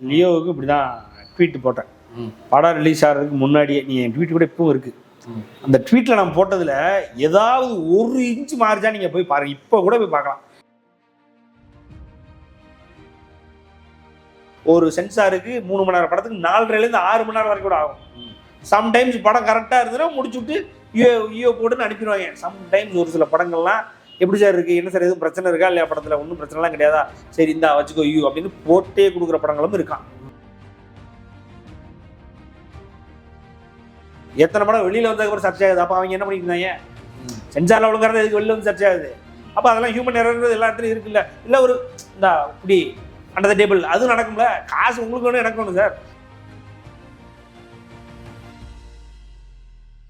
லியோவுக்கு இப்படி தான் ட்வீட் போட்டேன். படம் ரிலீஸ் ஆகிறதுக்கு முன்னாடியே நீ என் ட்வீட் கூட இப்பவும் இருக்கு ம். அந்த ட்வீட்டில் நான் போட்டதில் ஏதாவது ஒரு இன்ச் மாறிச்சா நீங்கள் போய் பாருங்க இப்போ கூட போய் பார்க்கலாம் ஒரு சென்சாருக்கு மூணு மணி நேரம் படத்துக்கு நாலரைலேருந்து ஆறு மணி நேரம் வரைக்கும் கூட ஆகும். சம்டைம்ஸ் படம் கரெக்டாக இருந்ததுன்னா முடிச்சுட்டு யூ யூ போட்டுன்னு அனுப்பிடுவாங்க சம்டைம்ஸ் ஒரு சில படங்கள்லாம் எப்படி சார் இருக்குது என்ன சார் எதுவும் பிரச்சனை இருக்கா? இல்லையா படத்தில்? ஒன்றும் பிரச்சனைலாம் கிடையாதா? சரி இந்தா வச்சுக்கோ யூ அப்படின்னு போட்டே கொடுக்குற படங்களும் இருக்கான். எத்தனை படம் வெளியில் வந்ததுக்கப்புறம் சர்ச்சை ஆகுது? அப்போ அவங்க என்ன பண்ணிட்டு இருந்தாங்க? ம். சென்சாரில் ஒழுங்காரது எதுக்கு வெளியில வந்து சர்ச்சை ஆகுது? அப்போ அதெல்லாம் ஹியூமன் எரர்ன்றது எல்லா இடத்துலையும் இருக்குல்ல. இல்லை ஒரு இந்த இப்படி அண்டர் த டேபிள் அதுவும் நடக்கும்ல? காசு உங்களுக்கு வேணும் எனக்கு வேணும் சார்.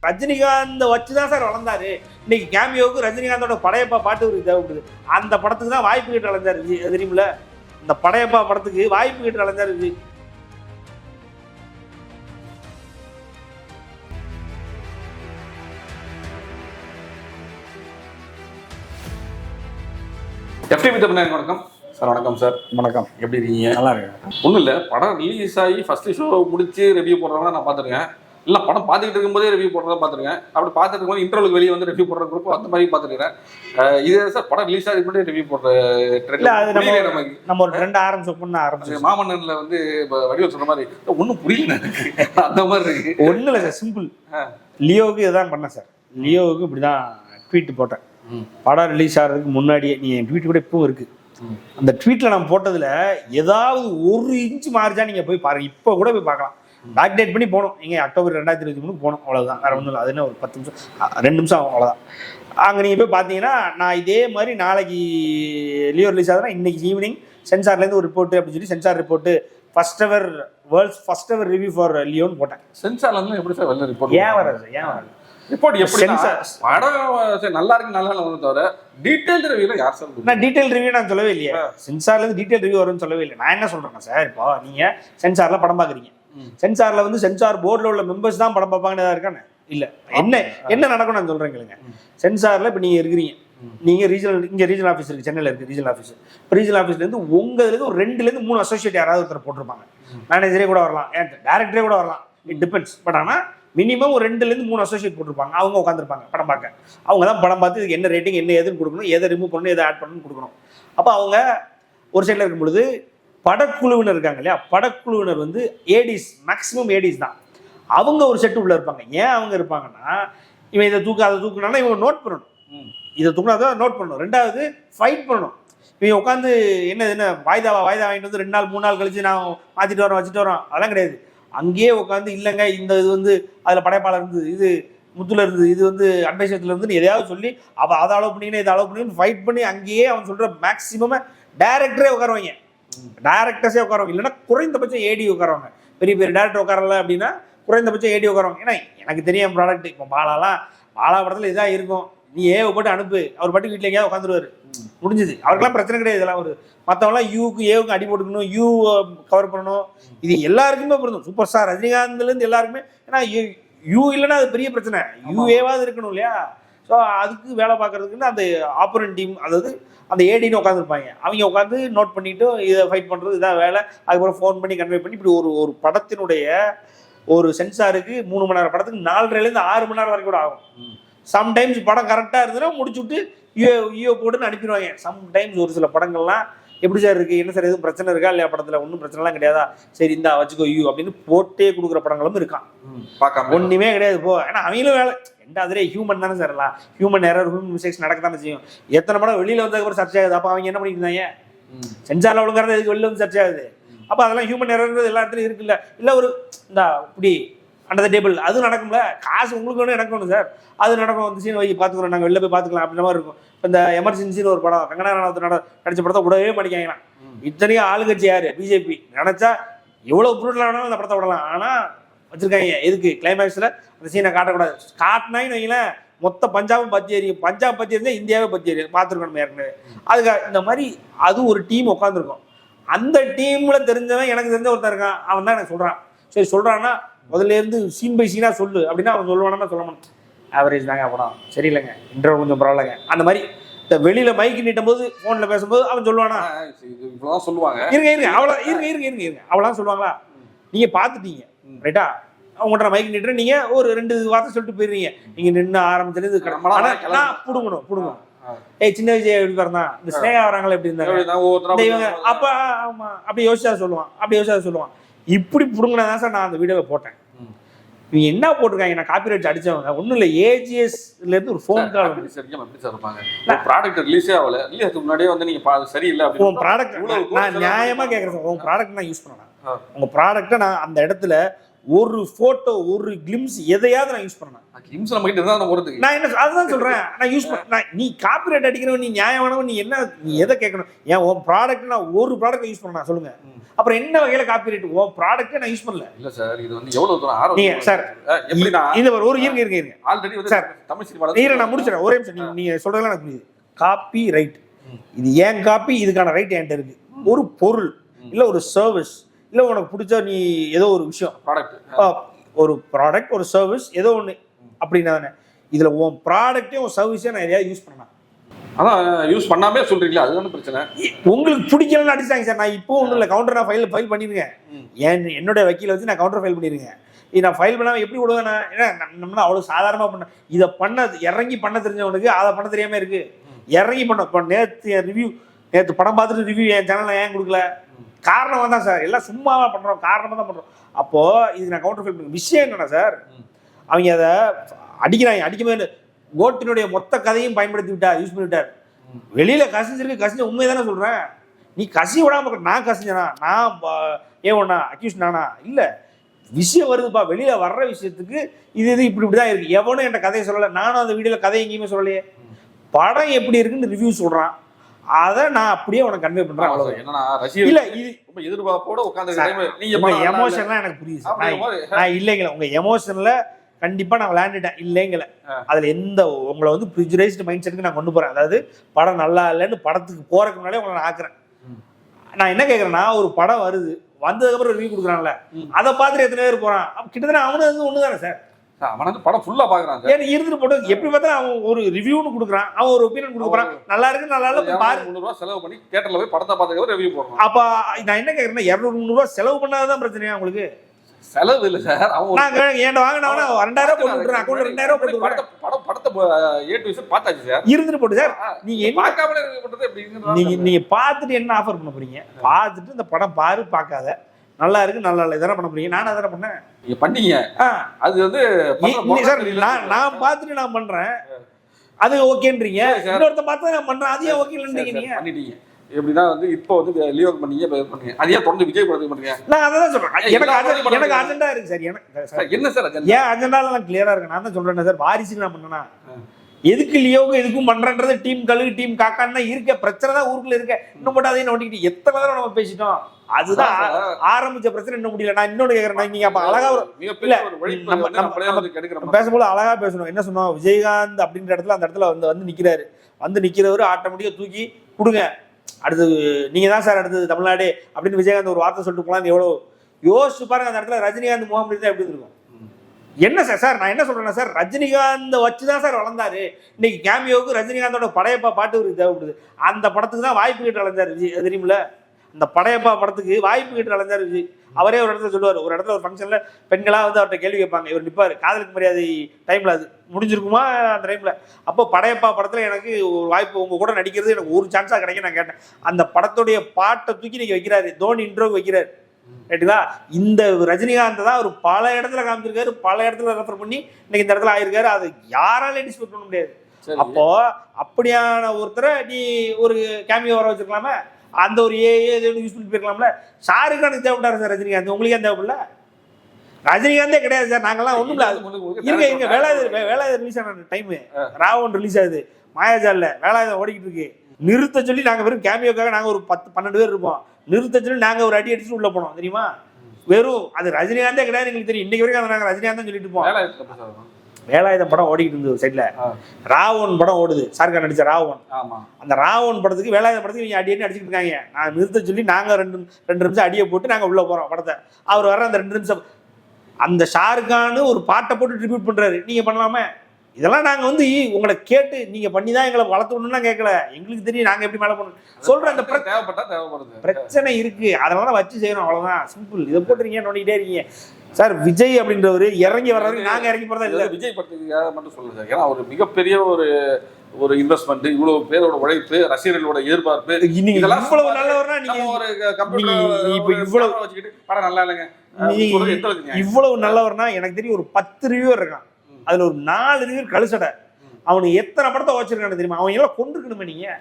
ரஜினிகாந்த் வச்சு தான் சார் வளர்ந்தாரு. இன்னைக்கு கேமியோவுக்கு ரஜினிகாந்தோட படையப்பா பாட்டு ஒரு தேவைப்படுது. அந்த படத்துக்கு தான் வாய்ப்பு கேட்டு வளர்ந்தாரு தெரியுமில இந்த படையப்பா படத்துக்கு வாய்ப்பு கேட்டு வளர்ந்தாரு. எஃப்டிபி தமிழ் வணக்கம். சார் வணக்கம் சார். வணக்கம். எப்படி இருக்கீங்க? நல்லா இருக்கு ஒன்றும் இல்லை படம் ரிலீஸ் ஆகி ஃபர்ஸ்ட் ஷோ முடிச்சு ரிவ்யூ போடுறவங்க நான் பார்த்துருக்கேன். இல்லை படம் பார்த்துக்கிட்டு இருக்கும்போதே ரிவ்யூ போடுறத பார்த்துருக்கேன். அப்படி பார்த்துட்டு இருக்கும்போது இன்டர்வலுக்கு வெளியே வந்து ரிவ்யூ போடுற குரூப் அந்த மாதிரி பார்த்துருக்கேன் இது சார் படம் ரிலீஸ் ஆகி முன்னாடி ரிவ்யூ போடுற ட்ரெண்ட் நமக்கு. நம்ம ஒரு ட்ரெண்ட் ஆரம்பிச்சோம் பண்ண ஆரம்பிச்சோம் மாமன்னன்ல வந்து இப்போ வடிவல் சொன்ன மாதிரி ஒன்றும் புரியல அந்த மாதிரி இருக்கு. ஒன்றும் இல்லை சார் சிம்பிள். லியோவுக்கு இதான் பண்ணேன் சார் லியோவுக்கு இப்படி தான் ட்வீட் போட்டேன். படம் ரிலீஸ் ஆகிறதுக்கு முன்னாடியே நீ என் ட்வீட் கூட இப்பவும் இருக்கு. ம். அந்த ட்வீட்டில் நான் போட்டதில் ஏதாவது ஒரு இன்ச் மாறிச்சா நீங்கள் போய் பாருங்க. இப்போ கூட போய் பார்க்கலாம். பேக் டேட் பண்ணி போகணும். நீங்கள் அக்டோபர் ரெண்டாயிரத்தி இருபத்தி மூணு போகணும். அவ்வளோதான் வேறு ஒன்றும் இல்லை. அது என்ன ஒரு பத்து நிமிஷம். ரெண்டு நிமிஷம் ஆகும். அவ்வளோதான் அங்கே நீங்கள் போய் பார்த்தீங்கன்னா நான் இதே மாதிரி நாளைக்கு லியோ ரிலீஸ் ஆகுதுன்னா இன்னைக்கு ஈவினிங் சென்சார்லேருந்து ஒரு ரிப்போர்ட் அப்படின்னு சொல்லி censor report first ever world's first ever review for லியோன்னு போட்டேன். சென்சார்ல இருந்து எப்படி சார் வெளில ரிப்போர்ட் ஏன் வராது? ஏன் வராது? ரிப்போர்ட் எப்படி. படம் சரி, நல்லா இருக்கு நல்லா இல்லை வந்து தவிர டீடைல் ரிவ்யூல யார் சார் கொடுப்பா? நான் டீடைல் ரிவ்யூ நான் சொல்லவே இல்லையே. சென்சார்ல இருந்து டீடைல் ரிவ்யூ வரும்னு சொல்லவே இல்லை நான் என்ன சொல்றேன் சார் இப்போ நீங்க சென்சார்ல படம் பாக்குறீங்க. சென்சார்ல வந்து சென்சார் போர்டில் உள்ள மெம்பர்ஸ் தான் படம் பார்ப்பாங்கன்னு ஏதாவது இருக்கானே? இல்ல. என்ன என்ன நடக்கும் நான் சொல்றேன் கேளுங்க. சென்சார்ல இப்போ நீங்க இருக்கிறீங்க. ம். நீங்க ரீஜனல் இங்க ரீஜனல் ஆஃபீஸ் இருக்கு சென்னையில இருக்கு ரீஜனல் ஆஃபீஸ் இப்போ ரீஜனல் ஆஃபீஸ்ல இருந்து உங்க இதுல இருந்து ஒரு ரெண்டுல இருந்து மூணு அசோசியேட் யாராவது ஒருத்தர் போட்டிருப்பாங்க. மேனேஜரே கூட வரலாம் ஏன் டேரக்டரே கூட வரலாம். இட் டிபெண்ட்ஸ் பட் ஆனா மினிமம் ஒரு ரெண்டுல இருந்து மூணு அசோசியேட் போட்டிருப்பாங்க. அவங்க உட்காந்துருப்பாங்க படம் பார்க்க. அவங்க தான் படம் பார்த்து இதுக்கு என்ன ரேட்டிங் என்ன ஏதுன்னு கொடுக்கணும் எதை ரிமூவ் பண்ணணும் எதை ஆட் பண்ணணும்னு கொடுக்கணும். அப்போ அவங்க ஒரு சைடில் இருக்கும் பொழுது படக்குழுவினர் இருக்காங்க இல்லையா? படக்குழுவினர் வந்து ஏடிஸ் மேக்ஸிமம் ஏடிஸ் தான். அவங்க ஒரு செட்டு உள்ள இருப்பாங்க. ஏன் அவங்க இருப்பாங்கன்னா இவன் இதை தூக்க அதை தூக்குனாலும் இவங்க நோட் பண்ணணும். இதை தூக்குனாதான் நோட் பண்ணணும். ரெண்டாவது ஃபைட் பண்ணணும். இவன் உட்காந்து என்ன என்ன வாய்தாவா வாய்தா வாங்கிட்டு வந்து ரெண்டு நாள் மூணு நாள் கழிச்சு நான் மாற்றிட்டு வரோம் வச்சுட்டு வரோம் அதெல்லாம் கிடையாது. அங்கேயே உட்காந்து இல்லைங்க இந்த இது வந்து அதில் படைப்பாளர் இருந்தது இது முத்துல இருந்து இது வந்து அட்வைசத்தில் இருந்து எதையாவது சொல்லி அவ அதை அலோவ் பண்ணிக்கணும் இதை அலோவ் பண்ணிக்கணும் ஃபைட் பண்ணி அங்கேயே அவன் சொல்கிற மேக்ஸிமம் டேரக்டரே உட்காருவாங்க. டேரக்டர்ஸே உட்காருவாங்க. இல்லைன்னா குறைந்தபட்சம் ஏடி உட்காருவாங்க. பெரிய பெரிய டேரக்டர் உட்காரல அப்படின்னா குறைந்தபட்சம் ஏடி உட்காருவாங்க. ஏன்னா எனக்கு தெரியும் ப்ராடக்ட் இப்போ பாலாலாம் பாலா படத்தில் இதாக இருக்கும். நீ ஏ போட்டு அனுப்பு. அவர் பாட்டு வீட்டில் எங்கேயாவது உட்காந்துருவாரு. முடிஞ்சது. அவருக்கெல்லாம் பிரச்சனை கிடையாது. இதெல்லாம் ஒரு மற்றவங்களாம் யூக்கு ஏவுக்கு அடி போட்டுக்கணும் யூ கவர் பண்ணணும். இது எல்லாருக்குமே பொருந்தும். சூப்பர் ஸ்டார் ரஜினிகாந்த்லேருந்து எல்லாருக்குமே. ஏன்னா யூ இல்லைன்னா அது பெரிய பிரச்சனை. யூ ஏவாவது இருக்கணும் இல்லையா? ஸோ அதுக்கு வேலை பார்க்கறதுக்குன்னு அந்த ஆப்பரன் டீம் அதாவது அந்த ஏடின்னு உட்காந்துருப்பாங்க அவங்க உட்காந்து நோட் பண்ணிட்டு இதை ஃபைட் பண்ணுறது இதான் வேலை. அதுக்கப்புறம் ஃபோன் பண்ணி கன்வே பண்ணி இப்படி ஒரு ஒரு படத்தினுடைய ஒரு சென்சாருக்கு மூணு மணி நேரம் படத்துக்கு நாலரைலேருந்து ஆறு மணி நேரம் வரைக்கும் கூட ஆகும். சம்டைம்ஸ் படம் கரெக்டாக இருந்ததுன்னா முடிச்சுட்டு யூ யூ போட்டுன்னு அனுப்பிடுவாங்க. சம்டைம்ஸ் ஒரு சில படங்கள்லாம் எப்படி சார் இருக்குது என்ன சார்? எதுவும் பிரச்சனை இருக்கா? இல்லையா படத்தில்? ஒன்றும் பிரச்சனைலாம் கிடையாதா? சரி இந்தா வச்சுக்கோ யூ அப்படின்னு போட்டே கொடுக்குற படங்களும் இருக்கான். ம். பார்க்காம ஒன்றுமே கிடையாது போ. ஏன்னா அவங்களும் வேலை. ரெண்டாவதுலே ஹியூமன் தானே சார் எல்லாம். ஹியூமன் எரர் ஹியூமன் மிஸ்டேக்ஸ் நடக்க தானே செய்யும். எத்தனை படம் வெளியில் வந்ததுக்கப்புறம் சர்ச்சை ஆகுது? அப்போ அவங்க என்ன ம். சென்சாரில் ஒழுங்காரது எதுக்கு வெளில வந்து சர்ச்சை ஆகுது? அப்போ அதெல்லாம் ஹியூமன் எரர்ன்றது எல்லா இடத்துலையும் இருக்குல்ல. இல்லை ஒரு இந்த இப்படி அண்டர் த டேபிள் அது நடக்கும்ல? காசு உங்களுக்கு வேணும் எனக்கு வேணும் சார். அது நடக்கும் வந்து சீன் வை பார்த்துக்குறோம் நாங்கள் வெளில போய் பார்த்துக்கலாம் அப்படின்ற மாதிரி இருக்கும். இப்போ இந்த எமர்ஜென்சின்னு ஒரு படம் கங்கனா ரனாவத் நட நடிச்ச படத்தை விடவே மாட்டேங்கிறான் ம். இத்தனையும் ஆளுங்கட்சி யார்? பிஜேபி நினச்சா எவ்வளோ ப்ரூட்டலாக வேணாலும் அந்த படத்தை விடலாம். ஆனால் வச்சிருக்காங்க. எதுக்கு? கிளைமேக்ஸில் அந்த சீனை காட்டக்கூடாது. காட்டினாங்கன்னு வைங்களேன் மொத்த பஞ்சாபும் பத்தி எரியும். பஞ்சாப் பத்தி எரிஞ்சா இந்தியாவே பத்தி எரியும். பார்த்துருக்கணும் ஏற்கனவே. அதுக்கு இந்த மாதிரி அது ஒரு டீம் உட்காந்துருக்கும் அந்த டீம்ல தெரிஞ்சவன் எனக்கு தெரிஞ்ச ஒருத்தன் இருக்கான். அவன் தான் எனக்கு சொல்றான். சரி சொல்றான்னா முதல்ல இருந்து சீன் பை சீனா சொல்லு. அப்படின்னா அவன் சொல்லுவானா சொல்ல மாட்டான். ஆவரேஜ் தாங்க படம் சரியில்லைங்க. இன்டர்வல் கொஞ்சம் பரவாயில்லைங்க. அந்த மாதிரி இந்த வெளியில மைக்கு நீட்டும் போது போன்ல பேசும்போது அவன் சொல்லுவானா? இவ்வளவுதான் சொல்லுவாங்க. இருங்க இருங்க. அவ்வளோ இருங்க இருங்க இருங்க இருங்க. அவ்வளோதான் சொல்லுவாங்களா? நீங்க பார்த்துட்டீங்க. ம். ரைட்டா அவங்கள்ட்ட மைக் நீட்டுற நீங்க ஒரு ரெண்டு வார்த்தை சொல்லிட்டு போயிருவீங்க நீங்க நின்று ஆரம்பிச்சது இது புடுங்கணும் புடுங்கணும். ஏய் சின்ன விஜய் எப்படி பிறந்தான்? இந்த ஸ்னேகா வராங்களா எப்படி இருந்தாங்க? அப்ப ஆமா. அப்படி யோசிச்சா சொல்லுவான். அப்படி யோசிச்சா சொல்லுவான். இப்படி புடுங்கினதான் சார் நான் அந்த வீடியோல போட்டேன். இவங்க என்ன போட்டிருக்காங்க? நான் காப்பி ரைட் அடிச்சவங்க இல்ல ஏஜிஎஸ்ல இருந்து ஒரு ஃபோன் கால் எப்படி சரியா எப்படி சார் இருப்பாங்க? ப்ராடக்ட் ரிலீஸே ஆகல. ரிலீஸ் முன்னாடியே வந்து நீங்க பா- சரியில்லை உன் ப்ராடக்ட் நான் நியாயமா கேட்கறேன் சார். உன் ப்ராடக்ட் நான் யூஸ் பண்ணேன் ஆ. உங்க ப்ராடக்ட்டை நான் அந்த இடத்துல ஒரு போட்டோ ஒரு கிளிம்ஸ் எதையாவது நான் யூஸ் பண்ணேன். கிம்ஸ் நம்ம கிட்ட இருந்தா போறதுக்கு நான் என்ன அதுதான் சொல்றேன். நான் யூஸ் பண்ண நான் நீ காப்பிரைட் அடிக்கிறவன் நீ நியாயமானவன் நீ என்ன நீ எதை கேட்கணும்? ஏன் உன் ப்ராடக்ட் நான் ஒரு ப்ராடக்ட் யூஸ் பண்ணா சொல்லுங்க. அப்புறம் என்ன வகையில காப்பிரைட் உன் ப்ராடக்ட்டை நான் யூஸ் பண்ணல. இல்ல சார் இது வந்து எவ்வளவு தூரம் ஆர்வம் நீங்க சார் அஹ் எப்படின்னா இந்த ஒரு ஒரு இருங்க இருங்க இருங்க. ஆல்ரெடி வந்து சார், தமிழ் சினிமால நீரை நான் முடிச்சிடறேன். ஒரே நிமிஷம் நீங்க நீங்க சொல்றதெல்லாம் எனக்கு புரியுது. Copyright. இது ஏன் காப்பி இதுக்கான ரைட் என்கிட்ட இருக்கு. ஒரு பொருள். இல்ல ஒரு சர்வீஸ் இல்ல உனக்கு பிடிச்ச நீ ஏதோ ஒரு விஷயம். ப்ராடக்ட் ஒரு ப்ராடக்ட் ஒரு சர்வீஸ் ஏதோ ஒன்று அப்படின்னா தானே இதுல உன் ப்ராடக்ட்டையும் உன் சர்வீஸையும் நான் எதையாவது யூஸ் பண்ணேன்? அதான் யூஸ் பண்ணாமே சொல்றீங்களா அதுதானே பிரச்சனை. உங்களுக்கு பிடிக்கலன்னு அடிச்சாங்க சார். நான் இப்போ ஒன்றும் இல்லை கவுண்டர் நான் ஃபைல் ஃபைல் பண்ணிருக்கேன். என் என்னோட வக்கீல வச்சு நான் கவுண்டர் ஃபைல் பண்ணிருக்கேன். இது நான் ஃபைல் பண்ணாம எப்படி விடுவேன்? நான் ஏன்னா நம்ம- நம்ம அவ்வளோ சாதாரணமாக பண்ண இதை பண்ண இறங்கி பண்ண தெரிஞ்சவனுக்கு அதை பண்ண தெரியாம இருக்கு. இறங்கி பண்ண இப்போ நேற்று ரிவ்யூ நேற்று படம் பார்த்துட்டு ரிவ்யூ என் சேனலில் ஏன் கொடுக்கல? காரணமாக தான் சார். எல்லாம் சும்மாவா பண்ணுறோம் காரணமாக தான் பண்ணுறோம் அப்போ இது நான் கவுண்டர் ஃபைல் பண்ண விஷயம் என்னன்னா சார். அவங்க அதை அடிக்கிறாங்க. அடிக்கும்போது கோட்டினுடைய மொத்த கதையும் பயன்படுத்தி விட்டார் யூஸ் பண்ணி விட்டார். ம். வெளியில கசிஞ்சிருக்கு. கசிஞ்ச உண்மை தானே சொல்றேன். நீ கசி விடாம. நான் கசிஞ்சனா? நான் ஏன் ஒண்ணா அக்யூஸ் நானா? இல்ல. விஷயம் வருதுப்பா. வெளியில வர்ற விஷயத்துக்கு இது இது இப்படி இப்படி தான் இருக்கு. எவனும் என்கிட்ட கதையை சொல்லல. நானும் அந்த வீடியோல கதை எங்கேயுமே சொல்லலையே. படம் எப்படி இருக்குன்னு ரிவ்யூ சொல்றான். அதை நான் அப்படியே உனக்கு கன்வே பண்றேன். சார். என்னன்னா ரசிகர் இல்ல இது ரொம்ப எதிர்பார்ப்போட உட்கார்ந்து சார், நீங்க எமோஷன்லாம் எனக்கு புரியுது. நான் இல்லைங்கள உங்க எமோஷன்ல கண்டிப்பா நான் விளையாண்டுட்டேன் இல்லைங்கள. அதுல எந்த உங்களை வந்து ப்ரிஜுரைஸ்டு மைண்ட் செட்டுக்கு நான் கொண்டு போறேன் அதாவது படம் நல்லா இல்லைன்னு படத்துக்கு போறதுக்கு முன்னாலே உங்களை நான் ஆக்குறேன். நான் என்ன கேக்குறேன்னா ஒரு படம் வருது வந்ததுக்கு அப்புறம் ரிவ்யூ கொடுக்குறான்ல. அதை பார்த்துட்டு எத்தனை பேர் போறான் கிட்டத்தட்ட அவனு ஒண்ணுதானே சார் சார், அவன் வந்து படம் ஃபுல்லா பாக்குறான் ஏன் இருந்துட்டு போட்டு எப்படி பார்த்தா அவன் ஒரு ரிவ்யூன்னு கொடுக்குறான். அவன் ஒரு ஒப்பீனியன் கொடுக்குறான் நல்லா இருக்கு நல்லா இல்ல பாரு. முந்நூறு ரூபாய் செலவு பண்ணி தியேட்டர்ல போய் படத்தை பார்த்ததுக்கு ரிவ்யூ போடுறான். அப்ப நான் என்ன கேக்குறேன்னா இருநூறு முந்நூறு ரூபாய் செலவு பண்ணாதான் பிரச்சனையா உங்களுக்கு? செலவு இல்ல சார் அவன் ஏன்டா வாங்கினவனா ரெண்டாயிரம் போட்டு விட்டுறேன். அக்கௌண்ட்ல ரெண்டாயிரம் போட்டு படம் படத்தை ஏ டு இசட் பார்த்தாச்சு சார் இருந்துட்டு போட்டு சார் நீங்க பார்க்காமலே ரிவ்யூ பண்றது எப்படிங்கிறது நீங்க நீங்க பார்த்துட்டு என்ன ஆஃபர் பண்ண போறீங்க? பார்த்துட்டு இந்த படம் பாரு பார்க்காத. நல்லா இருக்கு நல்லா இல்லை. இதெல்லாம் பண்ண போறீங்க நான் அதான பண்ணேன்? நீங்க பண்ணீங்க. அது வந்து சார். நான் நான் பார்த்துட்டு நான் பண்றேன். அது ஓகேன்றீங்க. இன்னொருத்த பார்த்து நான் பண்றேன். அது ஏன் சரி, ஓகேன்றீங்க சரி, நீங்க பண்ணிட்டீங்க. எப்படின்னா வந்து இப்போ வந்து லியோ பண்ணீங்க பண்ணீங்க. அது ஏன் தொடர்ந்து விஜய் படத்துக்கு பண்றீங்க? நான் அதான் சொல்றேன். எனக்கு எனக்கு பண்ணுங்க. அஜெண்டா இருக்கு சார். எனக்கு என்ன சார் ஏன் அஜெண்டால நான் கிளியரா இருக்கேன் நான் தான் சொல்றேன் சார். வாரிசுக்கு நான் பண்ணனா. எதுக்கு லியோவுக்கு எதுக்கும் பண்றன்றது டீம் கழுகு டீம் காக்கான்னு இருக்க பிரச்சனை தான் ஊருக்குள்ள இருக்க. இன்னும் மட்டும் அதையும் நோண்டிக்கிட்டு எத்தனை தடவை நம்ம பேசிட்டோம்? அதுதான் ஆரம்பிச்ச பிரச்சனை இன்னும் முடியல. நான் இன்னொன்னு கேக்குறேன். நீங்க அப்ப அழகா ஒரு. பேசும்போது அழகா பேசணும். என்ன சொன்னோம் விஜயகாந்த் அப்படின்ற இடத்துல அந்த இடத்துல வந்து வந்து நிக்கிறாரு. வந்து நிக்கிறவரு ஆட்டோமேட்டிக்கா தூக்கி கொடுங்க. அடுத்து நீங்க தான் சார் அடுத்தது தமிழ்நாடு அப்படின்னு விஜயகாந்த் ஒரு வார்த்தை சொல்லிட்டு போலாம் எவ்வளவு? யோசிச்சு பாருங்க அந்த இடத்துல ரஜினிகாந்த் முகம் எப்படி இருக்கும் என்ன சார் சார் நான் என்ன சொல்றேன்னா சார் ரஜினிகாந்த் வச்சு தான் சார் வளர்ந்தாரு. இன்னைக்கு கேமியோவுக்கு ரஜினிகாந்தோட படையப்பா பாட்டு ஒரு தேவைப்படுது. அந்த படத்துக்கு தான் வாய்ப்பு கேட்டு வளர்ந்தார் விஜய். தெரியுமில அந்த படையப்பா படத்துக்கு வாய்ப்பு கேட்டு வளர்ந்தார் விஜய். அவரே ஒரு இடத்துல சொல்லுவார். ஒரு இடத்துல ஒரு ஃபங்க்ஷனில் பெண்களாக வந்து அவர்கிட்ட கேள்வி கேட்பாங்க. இவர் நிற்பார் காதலுக்கு மரியாதை டைமில் அது முடிஞ்சிருக்குமா? அந்த டைமில் அப்போ படையப்பா படத்தில் எனக்கு ஒரு வாய்ப்பு உங்கள் கூட நடிக்கிறது எனக்கு ஒரு சான்ஸாக கிடைக்கும் நான் கேட்டேன். அந்த படத்துடைய பாட்டை தூக்கி நீங்கள் வைக்கிறாரு. தோனி இன்ட்ரோக்கு வைக்கிறாரு. ரைட்டுங்களா இந்த ரஜினிகாந்த் தான் ஒரு பல இடத்துல காமிச்சிருக்காரு பல இடத்துல ரெஃபர் பண்ணி இன்னைக்கு இந்த இடத்துல ஆயிருக்காரு. அது யாராலையும் டிஸ்பியூட் பண்ண முடியாது. அப்போ அப்படியான ஒருத்தரை நீ ஒரு கேமியோ வர வச்சிருக்கலாமே? அந்த ஒரு ஏ யூஸ் பண்ணி போயிருக்கலாம்ல? கானுக்கு தேவைப்பட்டாரு சார் ரஜினிகாந்த். உங்களுக்கு ஏன் தேவைப்படல? ரஜினிகாந்தே கிடையாது சார். நாங்கெல்லாம் ஒண்ணும் இல்ல. முழுக்க இருங்க இருங்க. direct வேலாயுத வே- வேலாயுத ரிலீஸ் ஆன டைம் ராவன் ரிலீஸ் ஆகுது. மாயாஜால்ல வேலாயுதம் ஓடிக்கிட்டு இருக்கு. நிறுத்த சொல்லி நாங்க வெறும் கேமியோக்காக நாங்க ஒரு பத்து பன்னெண்டு பேர் இருப்போம். நிறுத்த சொல்லி நாங்க ஒரு அடி அடிச்சு உள்ள போனோம் தெரியுமா? வெறும் அது ரஜினிகாந்தே கிடையாது எங்களுக்கு தெரியும். இன்னைக்கு வரைக்கும் அதை நாங்க ரஜினிகாந்த் சொல்லிட்டு சார். வேலாயுதம் படம் ஓடிக்கிட்டு இருந்தது சைட்ல. ராவன் படம் ஓடுது. சார்கா நடிச்ச ராவன் ஆமா. அந்த ராவன் படத்துக்கு வேலாயுத படத்துக்கு நீங்க அடி அடி அடிச்சுட்டு இருக்காங்க. நான் நிறுத்த சொல்லி நாங்க ரெண்டு ரெண்டு நிமிஷம் அடியை போட்டு நாங்க உள்ள போறோம் படத்தை. அவர் வர அந்த ரெண்டு நிமிஷம் அந்த ஷாருக்கானு ஒரு பாட்டை போட்டு ட்ரிபியூட் பண்றாரு. நீங்க பண்ணலாமே? இதெல்லாம் நாங்க வந்து உங்களை கேட்டு நீங்க பண்ணி தான் எங்களை வளர்த்துணும்னா கேட்கல. எங்களுக்கு தெரியும் நாங்க எப்படி மேல பண்ணணும் சொல்ற அந்த தேவைப்பட்டா தேவைப்படுது. பிரச்சனை இருக்கு. அதனால தான் வச்சு செய்யணும். அவ்வளவுதான். சிம்பிள் இதை போட்டுறீங்க நோண்டிக்கிட்டே இருக்கீங்க. சார் விஜய் அப்படின்றவரு இறங்கி வர்ற வரைக்கும் நாங்க இறங்கி போறதா இல்ல. விஜய் படத்துக்காக மட்டும் சொல்லுங்க சார். ஏன்னா ஒரு மிகப்பெரிய ஒரு ஒரு இன்வெஸ்ட்மெண்ட் இவ்வளவு பேரோட உழைப்பு ரசிகர்களோட எதிர்பார்ப்பு இதெல்லாம் இவ்வளவு நல்லவர்னா நீங்க ஒரு கம்ப்யூட்டர் இப்ப இவ்வளவு- வச்சுக்கிட்டு படம் நல்லா இல்லைங்க? இவ்வளவு நல்லவர்னா எனக்கு தெரியும் ஒரு பத்து ரிவ்யூவர் இருக்கான். அதுல ஒரு நாலு பேர் கழுசடை அவனுக்கு எத்தனை படத்தை வச்சிருக்கானு தெரியுமா? அவன் எல்லாம் கொண்டிருக்கணுமே நீங்க.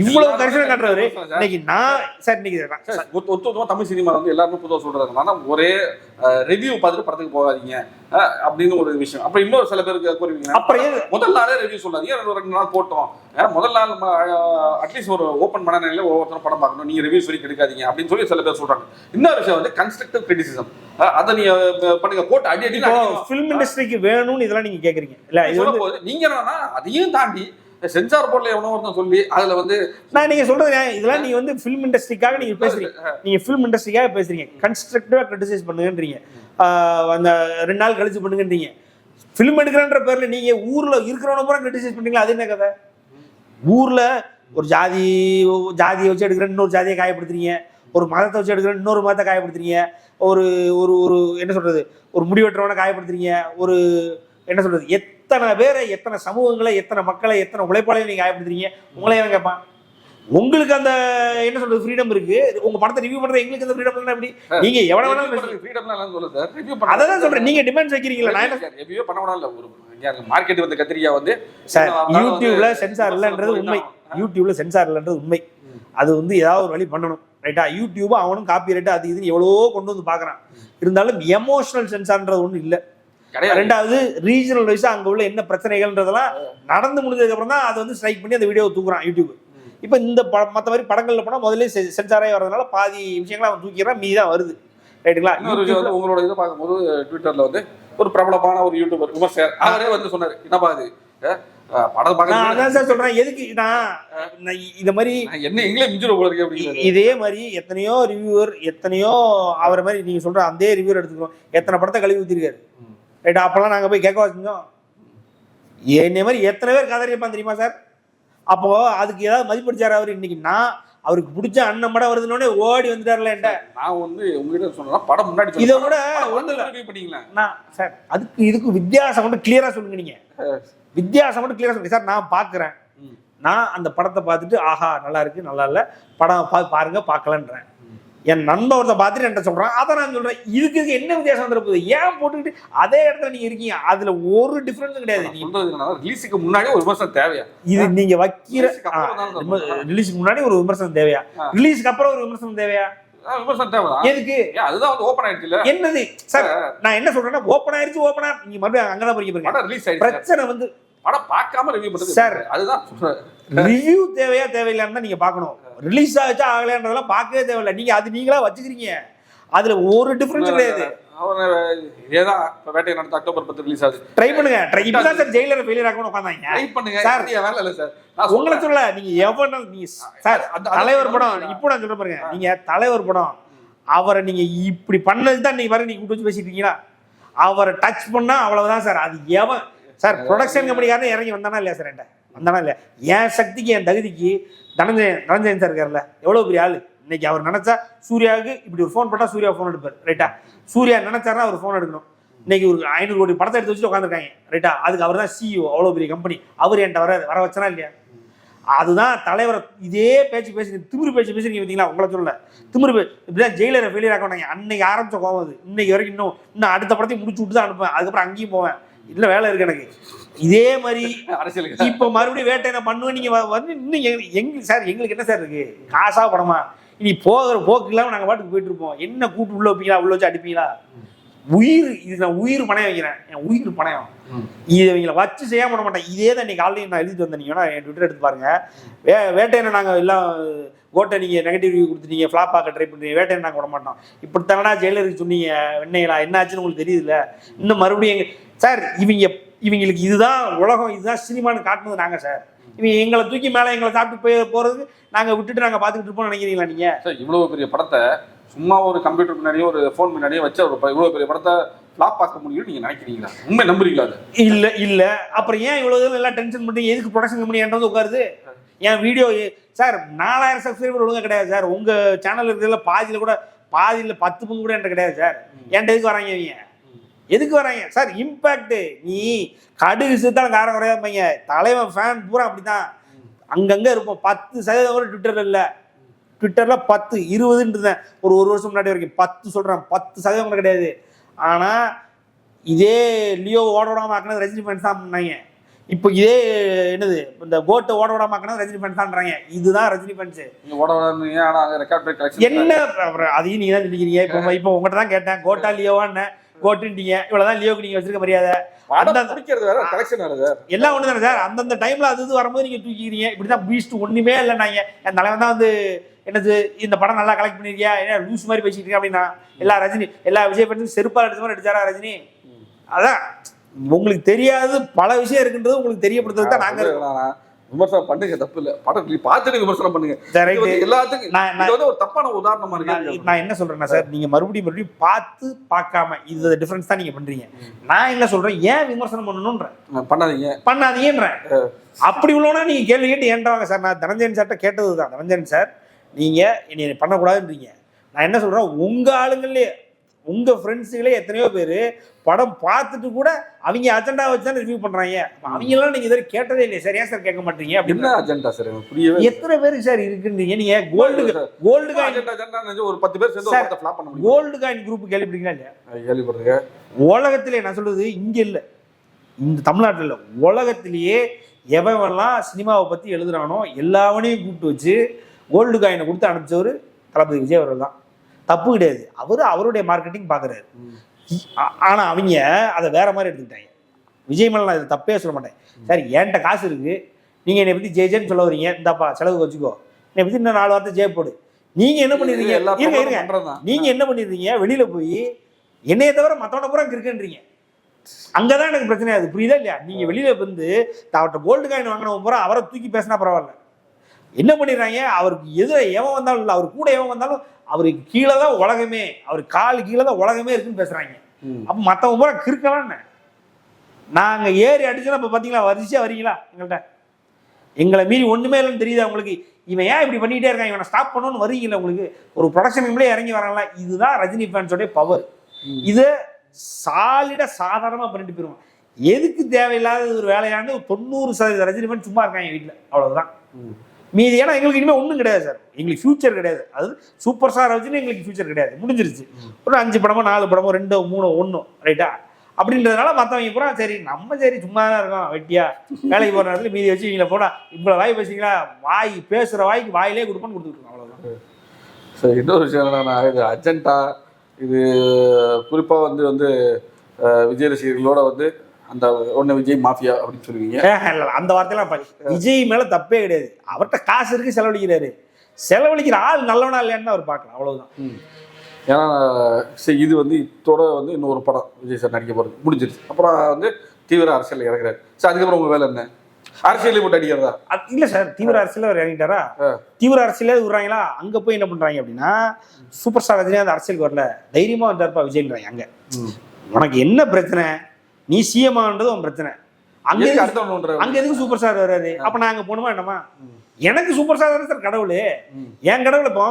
இவ்வளவு கரிசனம் காட்டுறவரு இன்னைக்கு நான் சார் இன்னைக்கு ஒத்துமா தமிழ் சினிமா வந்து எல்லாருமே பொதுவாக சொல்றாங்க. ஆனா ஒரே ரிவ்யூ பார்த்துட்டு படத்துக்கு போகாதீங்க. அப்படின்னு ஒரு விஷயம். அப்புறம் இன்னொரு சில பேருக்கு கூறுவீங்க அப்புறம் முதல் நாளே ரிவ்யூ சொல்லாதீங்க. ரெண்டு ரெண்டு நாள் போட்டோம்? முதல் நாள் அட்லீஸ்ட் ஒரு ஓப்பன் பண்ண நிலையில ஒவ்வொருத்தரும் படம் பார்க்கணும். நீங்க ரிவ்யூ சொல்லி எடுக்காதீங்க அப்படின்னு சொல்லி சில பேர் சொல்றாங்க. இன்னொரு விஷயம் வந்து கன்ஸ்ட்ரக்டிவ் கிரிட்டிசிசம் அதை நீங்க பண்ணுங்க. போட்டு அடி அடி ஃபிலிம் இண்டஸ்ட்ரிக்கு வேணும்னு இதெல்லாம் நீங்க கேக்குறீங்க. இல்ல இது நீங்க என்னன்னா அதையும் தாண்டி சென்சார் போர்ட்ல எவனோ ஒருத்தன் சொல்லி அதுல வந்து நான் நீங்க சொல்றது. இதெல்லாம் நீங்க வந்து ஃபிலிம் இண்டஸ்ட்ரிக்காக நீங்க பேசுறீங்க. நீங்க ஃபிலிம் இண்டஸ்ட்ரிக்காக பேசுறீங்க. கன்ஸ்ட்ரக்டிவா கிரிட்டிசைஸ் பண்ணுங்கன்றீங்க. அந்த ரெண்டு நாள் கழிச்சு பண்ணுங்கன்றீங்க. ஃபிலிம் எடுக்கிறன்ற பேர்ல நீங்க ஊர்ல இருக்கிறவன பூரா கிரிட்டிசைஸ் பண்றீங்களா? அது என்ன கதை? ஊர்ல ஒரு ஜாதி ஜாதியை வச்சு எடுக்கிற இன்னொரு ஜாதியை காயப்படுத்துறீங்க. ஒரு மதத்தை வச்சு எடுக்கிற இன்னொரு மதத்தை காயப்படுத்துறீங்க. ஒரு ஒரு ஒரு என்ன சொல்றது? ஒரு முடிவெட்டுறவனை காயப்படுத்துறீங்க. ஒரு என்ன சொல்றது? எத்தனை பேரை எத்தனை சமூகங்களை எத்தனை மக்களை எத்தனை உழைப்பாளையும் நீங்க காயப்படுத்துறீங்க? உங்களை எவன் கேட்பான் உங்களுக்கு அந்த என்ன சொல்றது ஃப்ரீடம் இருக்கு. உங்க படத்தை ரிவ்யூ பண்றது எங்களுக்கு அந்த ஃப்ரீடம் எப்படி நீங்க எவ்வளவு வேணாலும். ஃப்ரீடம்லாம் எல்லாம் சொல்ல சார். ரிவ்யூ அதை தான் சொல்றேன். நீங்க டிமாண்ட்ஸ் வைக்கிறீங்களா நான் என்ன ரிவ்யூ பண்ண விடாம இல்ல ஒரு மார்க்கெட் வந்து கத்திரிக்காய் வந்து சார் யூடியூப்ல சென்சார் இல்லைன்றது உண்மை. யூடியூப்ல சென்சார் இல்லைன்றது உண்மை. அது வந்து ஏதாவது ஒரு வழி பண்ணணும். ரைட்டா யூடியூப் அவனும் காப்பி ரைட் அது இதுன்னு எவ்வளவோ கொண்டு வந்து பார்க்கறான். இருந்தாலும் எமோஷனல் சென்சார்ன்றது ஒன்றும் இல்லை. கிடையாது. ரெண்டாவது ரீஜனல் வைஸா அங்க உள்ள என்ன பிரச்சனைகள்ன்றதெல்லாம் நடந்து முடிஞ்சதுக்கு அப்புறம் தான் அதை வந்து ஸ்ட்ரைக் பண்ணி அந்த வீடியோவை தூக்குறான் யூடியூப். இப்போ இந்த ப மற்ற மாதிரி படங்கள்ல போனா முதல்ல சென்சாரே வரதுனால பாதி விஷயங்களை அவன் தூக்கிறான் மீதி தான் வருது. ரைட்டுங்களா இன்னொரு விஷயம் வந்து உங்களோட இதை பார்க்கும்போது ட்விட்டர்ல வந்து ஒரு பிரபலமான ஒரு யூடியூபர் விமர்சகர் அவரே வந்து சொன்னாரு என்னப்பா சார் சொல்றேன் எதுக்கு நான் இத மாதிரி என்ன எங்களே மிஞ்சிட போல இருக்கு அப்படிங்கிறது இதே மாதிரி எத்தனையோ ரிவ்யூவர் எத்தனையோ அவரை மாதிரி நீங்க சொல்ற அதே ரிவ்யூவர் எடுத்துக்கோம் எத்தனை படத்தை கழுவி ஊத்திருக்காரு. ரைட்டா அப்பெல்லாம் நாங்க போய் கேட்க வச்சுருந்தோம் என்னை மாதிரி எத்தனை பேர் கதறியப்பான் தெரியுமா சார்? அப்போ அதுக்கு ஏதாவது மதிப்படிச்சார் அவர்? இன்னைக்கு நான் அவருக்கு பிடிச்ச அண்ணன் படம் வருதுன்னொடனே ஓடி வந்துட்டார்ல என்கிட்ட. நான் வந்து உங்ககிட்ட சொன்னா படம் முன்னாடி இதை. ரிவ்யூ பண்ணீங்களா நான் சார் அதுக்கு இதுக்கு வித்தியாசம் மட்டும் கிளியரா சொல்லுங்க நீங்க. வித்தியாசம் மட்டும் கிளியரா சொல்லுங்க. சார் நான் பாக்குறேன். ம். நான் அந்த படத்தை பார்த்துட்டு ஆஹா நல்லா இருக்கு நல்லா இல்ல. படம் பா பாருங்க பார்க்கலன்றேன். என் நண்பன் ஒருத்த பார்த்துட்டு என்கிட்ட சொல்றான். அதை நான் சொல்றேன். இதுக்கு என்ன வித்தியாசம் வந்துட போகுது? ஏன் போட்டுக்கிட்டு அதே இடத்துல நீங்க இருக்கீங்க? அதுல ஒரு டிஃபரன்ஸும் கிடையாது. நான் நீங்க சொல்றது என்னன்னா ரிலீஸுக்கு முன்னாடி ஒரு விமர்சனம் தேவையா? இது நீங்க வைக்கிற ரிலீஸுக்கு முன்னாடி ஒரு விமர்சனம் தேவையா. ரிலீஸ்க்கு அப்புறம் ஒரு விமர்சனம் தேவையா? விமர்சனம் எதுக்கு? அதுதான் வந்து ஓப்பன் ஆயிடுச்சு என்னது? சார் நான் என்ன சொல்றேன்னா ஓப்பன் ஆயிருச்சு ஓப்பன் நீங்க மறுபடியும் அங்கதான் போறீங்க. ரிலீஸ் ஆயிடுச்சு. பிரச்சனை வந்து படம் பார்க்காம ரிவ்யூ பண்றது சார். அதுதான். ரிவ்யூ தேவையா தேவையில்லைன்னு தான் நீங்க பார்க்கணும். ரிலீஸ் ஆச்சா ஆகலைன்றதெல்லாம் பார்க்கவே தேவையில்லை. நீங்க அது நீங்களா வச்சுக்கிறீங்க. அதுல ஒரு டிஃபரன்ஸ் கிடையாது. இதேதான் வேட்டை நடத்த அக்டோபர் பத்து ரிலீஸ் ஆகுது ட்ரை பண்ணுங்க. ட்ரை இப்பதான் சார் ஜெயிலர் ஃபெயிலியர் ஆகணும் உட்காந்தாங்க ட்ரை பண்ணுங்க. சார். வேலை இல்ல சார் உங்களை. சொல்ல நீங்க எவன நீங்க சார் தலைவர் படம் இப்போ நான் சொல்ல பாருங்க. நீங்க தலைவர் படம் அவரை நீங்க இப்படி பண்ணது தான் நீங்க வர நீங்க கூட்டு வச்சு அவரை டச் பண்ணா அவ்வளவுதான் சார் அது எவன்? சார் ப்ரொடக்ஷன் கம்பெனிக்காரனே இறங்கி வந்தானா இல்லையா சார் என்கிட்ட? வந்தானா இல்லையா என் சக்திக்கு என் தகுதிக்கு தனஞ்சயன் தனஞ்சயன் சார் இருக்கார்ல எவ்வளோ பெரிய ஆள்? இன்னைக்கு அவர் நினச்சா சூர்யாவுக்கு இப்படி ஒரு ஃபோன் பண்ணால் சூர்யா ஃபோன் எடுப்பார் ரைட்டா சூர்யா நினைச்சாருன்னா அவர் ஃபோன் எடுக்கணும். இன்னைக்கு ஒரு ஐநூறு கோடி படத்தை எடுத்து வச்சுட்டு உட்காந்துருக்காங்க ரைட்டா அதுக்கு அவர் தான் சிஇஓ அவ்வளோ பெரிய கம்பெனி அவர் என்கிட்ட வர வர வச்சனா இல்லையா? அதுதான் தலைவரை இதே பேச்சு பேசி திமிரு பேச்சு பேசுறீங்க பார்த்தீங்களா? உங்களை சொல்லல திமிரு பே- இப்படிதான் ஜெயிலரை ஃபெயிலியர் ஆக்கினாங்க அன்னைக்கு ஆரம்பிச்ச கோவம் அது. இன்னைக்கு வரைக்கும் இன்னும் இன்னும் அடுத்த படத்தையும் முடிச்சு விட்டு தான் அனுப்புவேன். அதுக்கப்புறம் அங்கேயும் போவேன். இல்ல வேலை இருக்கு எனக்கு. இதே மாதிரி அரசியலுக்கு இப்ப மறுபடியும் வேட்டை என்ன பண்ணுவேன் நீங்க வ- வந்து இன்னும் எங்க- எங்க சார் எங்களுக்கு என்ன சார் இருக்கு? காசா படமா இனி போகிற போக்கு இல்லாம நாங்க பாட்டுக்கு போயிட்டு இருப்போம். என்ன கூட்டு உள்ள வைப்பீங்களா? உள்ள வச்சு அடிப்பீங்களா? உயிர் இது நான் உயிர் பணம் வைக்கிறேன். என் உயிர் பணம் ம். இதை இவங்களை வச்சு செய்யாம விட மாட்டேன். இதே தான் இன்னைக்கு ஆல்ரெடி நான் எழுதிட்டு வந்தேன். நீங்கன்னா என் ட்விட்டர் எடுத்து பாருங்க. வே வேட்டையனை நாங்கள் எல்லாம் கோட்டை நீங்கள் நெகட்டிவ் ரிவ்யூ கொடுத்துட்டீங்க ஃப்ளாப் ஆக்க ட்ரை பண்ணுறீங்க வேட்டையனை நாங்கள் விட மாட்டோம். இப்படித்தானடா ஜெயிலருக்கு சொன்னீங்க வெண்ணைகளா என்னாச்சுன்னு உங்களுக்கு தெரியுதுல்ல? இன்னும் மறுபடியும் சார் இவங்க இவங்களுக்கு இதுதான் உலகம் இதுதான் சினிமான்னு காட்டுனது நாங்கள் சார் இவங்க எங்களை தூக்கி மேலே எங்களை சாப்பிட்டு போய் போகிறதுக்கு நாங்கள் விட்டுட்டு நாங்கள் பார்த்துக்கிட்டு இருப்போம்னு நினைக்கிறீங்களா நீங்கள் சார் இவ்வளவு பெரிய படத்தை சும்மா ஒரு கம்ப்யூட்டர் முன்னாடியோ ஒரு ஃபோன் முன்னாடியோ வச்சு ஒரு இவ்வளவு பெரிய படத்தை ஃபிளாப் பார்க்க முடியும்னு நீங்க நினைக்கிறீங்களா? உண்மை நம்புறீங்களா அது? இல்ல இல்ல. அப்புறம் ஏன் இவ்வளவு தூரம் எல்லாம் டென்ஷன் பண்ணி எதுக்கு ப்ரொடக்ஷன் கம்பெனி என்கிட்ட வந்து உட்காருது? என் வீடியோ சார் நாலாயிரம் சப்ஸ்கிரைபர் ஒழுங்கா கிடையாது சார். உங்க சேனல் இருக்கிறதுல பாதியில கூட பாதியில பத்து பங்கு கூட என்கிட்ட கிடையாது சார். என்கிட்ட எதுக்கு வராங்க இவங்க? எதுக்கு வராங்க? சார் இம்பாக்ட் நீ கடுகு சித்தாலும் காரம் குறையாமங்க தலைவன் ஃபேன் பூரா அப்படிதான் அங்கங்க இருப்போம். பத்து சதவீதம் கூட ட்விட்டர்ல இல்ல. ட்விட்டர்ல பத்து இருபதுன்னு இருந்தேன் ஒரு ஒரு வருஷம் முன்னாடி வரைக்கும். பத்து சொல்றேன் பத்து சதவீதம் கூட கிடையாது. ஆனா இதே லியோ ஓட விடாம ஆக்கினது ரஜினி ஃபேன்ஸ் தான் பண்ணாங்க இப்போ இதே என்னது இந்த கோட்டை ஓட விடாம ஆக்கினது ரஜினி ஃபேன்ஸ் தான்றாங்க இதுதான் ரஜினி ஃபேன்ஸ் ஓட வராங்க ஆனா அங்க ரெக்கார்ட் பிரேக் கலெக்ஷன் என்ன அதையும் நீங்க தான் சொல்லிக்கிறீங்க. இப்போ இப்போ உங்கள்கிட்ட தான் கேட்டேன். கோட்டா லியோவான்னு. கோட்டுட்டீங்க இவ்வளவுதான் லியோக்கு நீங்க வச்சிருக்க மரியாதை. எல்லாம் ஒண்ணு தானே சார். அந்தந்த டைம்ல அது இது வரும்போது நீங்க தூக்கிக்கிறீங்க. இப்படிதான் பீஸ்ட் ஒண்ணுமே இல்லைனாங்க என் தலைவன் தான் வந்து என்னது இந்த படம் நல்லா கலெக்ட் பண்ணிருக்கியா? என்ன லூஸ் மாதிரி பேசிட்டு இருக்கேன் அப்படின்னா? எல்லா ரஜினி எல்லா விஜய் படத்தும் செருப்பா அடிச்ச மாதிரி அடிச்சாரா ரஜினி? அதான் உங்களுக்கு தெரியாது பல விஷயம் இருக்குன்றது உங்களுக்கு தெரியப்படுத்துறது தான் நாங்க இருக்கோம். விமர்சனம் பண்ணுங்க தப்பு இல்ல. படம் நீ பார்த்துட்டு விமர்சனம் பண்ணுங்க. எல்லாத்துக்கும் நான்- வந்து ஒரு தப்பான உதாரணமா இருக்கு. நான் என்ன சொல்றேன்னா சார் நீங்க மறுபடியும் மறுபடியும் பார்த்து பார்க்காம இது டிஃபரன்ஸ் தான் நீங்க பண்றீங்க. நான் என்ன சொல்றேன் ஏன் விமர்சனம் பண்ணணும்ன்றேன் பண்ணாதீங்க. பண்ணாதீங்கன்றேன் அப்படி உள்ளவனா நீங்க கேள்வி கேட்டு ஏன்டா வாங்க சார்? நான் தனஞ்சயன் சார்ட்ட கேட்டது தான் தனஞ்சயன் சார் நீங்க என்னை பண்ணக்கூடாதுன்றீங்க. நான் என்ன சொல்றேன்? உங்க ஆளுங்களே உங்க ஃப்ரெண்ட்ஸுகளே எத்தனையோ பேர் படம் பார்த்துட்டு கூட அவங்க அஜெண்டா வச்சு தான் ரிவ்யூ பண்றாங்க. அப்ப அவங்க எல்லாம் நீங்க இதுவரை கேட்டதே இல்லையே. சார் ஏன் சார் கேட்க மாட்டீங்க? அப்படின்னு அஜெண்டா சார்? புரியவே எத்தனை பேருக்கு சார் இருக்குன்றீங்க? நீங்க கோல்டு கோல்டு காயின் ஒரு பத்து பேர் சேர்ந்து கோல்டு காயின் குரூப் கேள்விப்பட்டீங்களா இல்லையா? கேள்விப்படுறீங்க உலகத்திலே நான் சொல்றது இங்க இல்ல. இந்த தமிழ்நாட்டில் இல்ல. உலகத்திலேயே எவன்லாம் சினிமாவை பத்தி எழுதுறானோ எல்லாவனையும் கூப்பிட்டு வச்சு கோல்டு காயினை கொடுத்து அனுப்பிச்சவர் தளபதி விஜய் அவர்கள் தான். தப்பு கிடையாது. அவர் அவருடைய மார்க்கெட்டிங் பார்க்குறாரு. ஆனா அவங்க அதை வேற மாதிரி எடுத்துக்கிட்டாங்க. விஜய் மேல நான் இது தப்பே சொல்ல மாட்டேன். சார் என்கிட்ட காசு இருக்கு. நீங்க என்னை பத்தி ஜே ஜேன்னு சொல்ல வரீங்க இந்தாப்பா செலவு வச்சுக்கோ என்னை பத்தி இன்னும் நாலு வார்த்தை ஜே போடு. நீங்க என்ன பண்ணிருக்கீங்க? எல்லா இருங்க படமும் இருங்க. பண்றதுதான். நீங்க என்ன பண்ணிடுறீங்க வெளியில போய் என்னைய தவிர மத்தவன பூரா இருக்குன்றீங்க அங்கதான் எனக்கு பிரச்சனை ஆகுது புரியுதா இல்லையா? நீங்க வெளியில வந்து அவர்கிட்ட கோல்டு காயின் வாங்கினவன் பூரா அவரை தூக்கி பேசினா பரவாயில்ல. என்ன பண்ணிடுறாங்க? அவருக்கு எதிர எவன் வந்தாலும் இல்லை அவர் கூட எவன் வந்தாலும் அவருக்கு கீழே தான் உலகமே அவர் கால் கீழே தான் உலகமே இருக்குன்னு பேசுறாங்க. அப்ப மத்தவங்க பூரா கிறுக்கலாம் என்ன? நாங்க ஏறி அடிச்சோன்னா இப்ப பாத்தீங்களா வரிசையா வரீங்களா எங்கள்கிட்ட எங்களை மீறி ஒண்ணுமே இல்லைன்னு தெரியுதா உங்களுக்கு? இவன் ஏன் இப்படி பண்ணிட்டே இருக்கான்? இவனை ஸ்டாப் பண்ணணும்னு வரீங்களா உங்களுக்கு? ஒரு ப்ரொடக்ஷன் கம்பெனியே இறங்கி வராங்களா? இதுதான் ரஜினி ஃபேன்ஸோடைய பவர் இது சாலிடா சாதாரணமா பண்ணிட்டு போயிருவான். எதுக்கு தேவையில்லாத ஒரு வேலையாண்டு தொண்ணூறு சதவீத ரஜினி ஃபேன் சும்மா இருக்காங்க வீட்டில். அவ்வளவுதான். ம். மீதி ஏன்னா எங்களுக்கு இனிமேல் ஒன்றும் கிடையாது சார். எங்களுக்கு ஃபியூச்சர் கிடையாது. அது சூப்பர் ஸ்டார் வச்சுன்னு எங்களுக்கு ஃபியூச்சர் கிடையாது. முடிஞ்சிருச்சு. ஒரு அஞ்சு படமோ நாலு படமோ ரெண்டோ மூணோ ஒன்றும் ரைட்டா அப்படின்றதுனால மற்றவங்க பூரா சரி நம்ம சரி சும்மா தான் இருக்கோம் வெட்டியா. வேலைக்கு போகிற நேரத்தில் மீதி வச்சு இவங்களை போனால் இவ்வளோ வாய் பேசுறீங்களா? வாய் பேசுகிற வாய்க்கு வாயிலே கொடுப்போன்னு கொடுத்துருக்கோம் அவ்வளோதான் சரி இன்னொரு விஷயம் என்னன்னா இது அர்ஜென்ட்டா இது குறிப்பாக வந்து வந்து விஜய் ரசிகர்களோட வந்து அந்த ஒன்னு விஜய் மாஃபியா அப்படின்னு சொல்லுவீங்க. அந்த வார்த்தையெல்லாம் விஜய் மேல தப்பே கிடையாது. அவர்கிட்ட காசு இருக்கு செலவழிக்கிறாரு. செலவழிக்கிற ஆள் நல்லவனா இல்லையான்னு அவர் பார்க்கலாம் அவ்வளவுதான். ஏன்னா சரி இது வந்து இதோட வந்து இன்னொரு படம் விஜய் சார் நடிக்க போறது. முடிஞ்சிருச்சு. அப்புறம் வந்து தீவிர அரசியல் இறங்குறாரு. சார் அதுக்கப்புறம் உங்க வேலை என்ன? அரசியல் போட்டு அடிக்கிறதா? இல்ல சார் தீவிர அரசியல் அவர் இறங்கிட்டாரா. தீவிர அரசியலே விடுறாங்களா? அங்க போய் என்ன பண்றாங்க அப்படின்னா சூப்பர் ஸ்டார் ரஜினி அந்த அரசியலுக்கு வரல. தைரியமா வந்தாருப்பா விஜய்ன்றாங்க. அங்க உனக்கு என்ன பிரச்சனை? நீ சிஎம் ஆன்றது உன் பிரச்சனை. அங்க அங்க எதுக்கு சூப்பர் ஸ்டார் வராரு அப்ப நான் அங்க போகணுமா என்னமா எனக்கு சூப்பர் ஸ்டார் தானே சார் கடவுள். என் கடவுள் இப்போ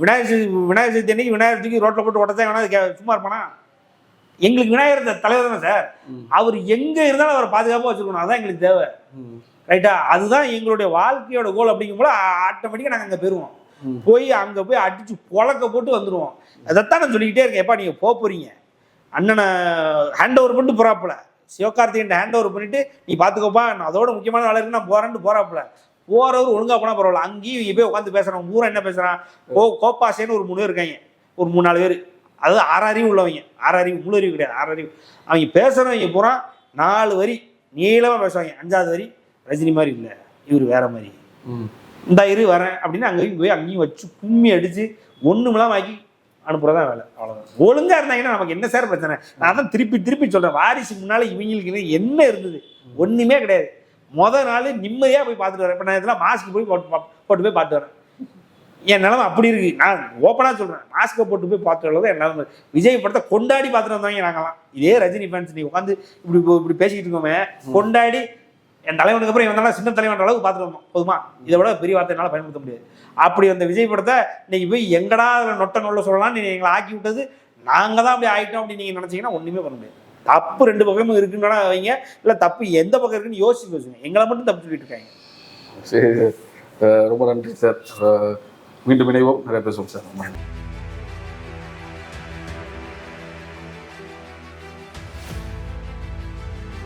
விநாயகர் விநாயகர் சதுர்த்தி அன்னைக்கு விநாயகர் தூக்கி ரோட்ல போட்டு உடச்சா வேணா சும்மா இருப்பானா? எங்களுக்கு விநாயகர் தலைவர் தானே சார். அவர் எங்க இருந்தாலும் அவரை பாதுகாப்பா வச்சிருக்கணும். அதான் எங்களுக்கு தேவை. ரைட்டா அதுதான் எங்களுடைய வாழ்க்கையோட கோல் அப்படிங்கும்போது ஆட்டோமேட்டிக்கா நாங்க அங்க போயிருவோம். ம். போய் அங்க போய் அடிச்சு புழக்க போட்டு வந்துருவோம். அதைத்தான் நான் சொல்லிக்கிட்டே இருக்கேன். எப்பா நீங்க போக போறீங்க. அண்ணனை ஹேண்ட் ஓவர் பண்ணிட்டு போறாப்புல. சிவகார்த்திகன் ஹேண்ட் ஓவர் பண்ணிட்டு நீ பாத்துக்கோப்பா நான் அதோட முக்கியமான வேலை நான் போறேன்ட்டு போறாப்புல. போறவர் ஒழுங்கா போனா பரவாயில்ல. அங்கேயும் இங்க போய் உட்காந்து பேசுறான். ஊரா என்ன பேசுறான்? கோ கோப்பாசேன்னு ஒரு மூணு பேர் இருக்காங்க. ஒரு மூணு நாலு பேர். அதாவது ஆறு அறிவு உள்ளவங்க. ஆறு அறிவு முழு அறிவு கிடையாது. ஆறு அறிவு அவங்க பேசுறவங்க பூரா நாலு வரி நீளமா பேசுவாங்க. அஞ்சாவது வரி ரஜினி மாதிரி இல்லை. இவர் வேற மாதிரி. இந்த இரு வரேன் அப்படின்னு அங்கேயும் போய் அங்கேயும் வச்சு கும்மி அடிச்சு ஒண்ணுமெல்லாம் ஆக்கி அனுப்புறதா வேலை. அவ்வளவுதான். ஒழுங்கா இருந்தாங்கன்னா நமக்கு என்ன சார் பிரச்சனை? நான் தான் திருப்பி திருப்பி சொல்றேன். வாரிசு முன்னால இவங்களுக்கு என்ன இருந்தது? ஒண்ணுமே கிடையாது. முத நாள் நிம்மதியா போய் பார்த்துட்டு வரேன். இப்ப நான் இதெல்லாம் மாஸ்க் போய் போட்டு போய் பார்த்து வரேன். என் நிலைமை அப்படி இருக்கு. நான் ஓப்பனாக சொல்கிறேன் மாஸ்கை போட்டு போய் பார்த்த அளவுக்கு என் நிலைமை. விஜய் படத்தை கொண்டாடி பார்த்துட்டு வந்தவங்க நாங்களாம் இதே ரஜினி ஃபேன்ஸ் நீ உட்காந்து இப்படி இப்படி பேசிக்கிட்டு இருக்கோமே. கொண்டாடி என் தலைவனுக்கு அப்புறம் இவன் தான் சின்ன தலைவன் அளவுக்கு பார்த்துட்டு வந்தோம் போதுமா? இதை விட பெரிய வார்த்தை என்னால் பயன்படுத்த முடியாது. அப்படி அந்த விஜய் படத்தை இன்னைக்கு போய் எங்கடா அதில் நொட்ட நொல்ல சொல்லலாம் நீ எங்களை ஆக்கி விட்டது நாங்கள் தான் அப்படி ஆகிட்டோம் அப்படின்னு நீங்கள் நினச்சிங்கன்னா ஒன்றுமே பண்ண முடியாது. தப்பு ரெண்டு பக்கமும் இருக்குன்னு வைங்க. இல்லை தப்பு எந்த பக்கம் இருக்குன்னு யோசிச்சு பேசுங்க எங்களை மட்டும் தப்பு சொல்லிட்டு இருக்காங்க. சரி ரொம்ப நன்றி சார். மீண்டும் இணைவோம். நிறைய பேசுவோம் சார். ரொம்ப நன்றி.